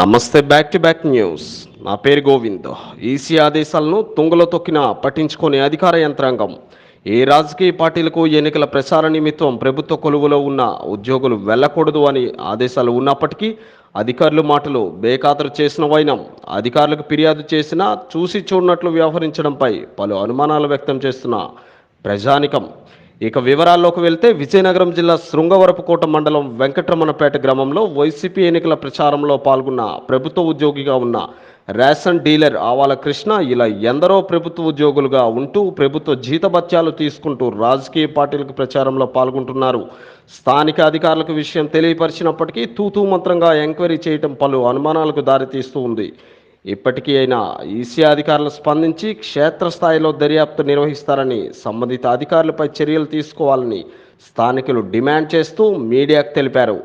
నమస్తే back to back news నా పేరు గోవింద్. ఈసీ ఆదేశాలను తుంగలో తొక్కిన పట్టించుకునే అధికార యంత్రాంగం. ఏ రాజకీయ పార్టీలకు ఎన్నికల ప్రసార నిమిత్తం ప్రభుత్వ కొలువులో ఉన్న ఉద్యోగులు వెళ్ళకూడదు అని ఆదేశాలు ఉన్నప్పటికీ అధికారులు మాటలు బేఖాతరు చేసిన వైనం. అధికారులకు ఫిర్యాదు చేసినా చూసి చూడనట్లు వ్యవహరించడంపై పలు అనుమానాలు వ్యక్తం చేస్తున్న ప్రజానికం. ఇక వివరాల్లోకి వెళ్తే విజయనగరం జిల్లా శృంగవరపుకోట మండలం వెంకటరమణపేట గ్రామంలో వైసీపీ ఎన్నికల ప్రచారంలో పాల్గొన్న ప్రభుత్వ ఉద్యోగిగా ఉన్న రేషన్ డీలర్ ఆవాల కృష్ణ ఇలా ఎందరో ప్రభుత్వ ఉద్యోగులుగా ఉంటూ ప్రభుత్వ జీతభత్యాలు తీసుకుంటూ రాజకీయ పార్టీలకు ప్రచారంలో పాల్గొంటున్నారు. స్థానిక అధికారులకు విషయం తెలియపరిచినప్పటికీ తూతూ మంత్రంగా ఎంక్వైరీ చేయటం పలు అనుమానాలకు దారితీస్తూ ఉంది. ఇప్పటికీ అయినా ఈసీ అధికారులు స్పందించి క్షేత్రస్థాయిలో దర్యాప్తు నిర్వహిస్తారని సంబంధిత అధికారులపై చర్యలు తీసుకోవాలని స్థానికులు డిమాండ్ చేస్తూ మీడియాకు తెలిపారు.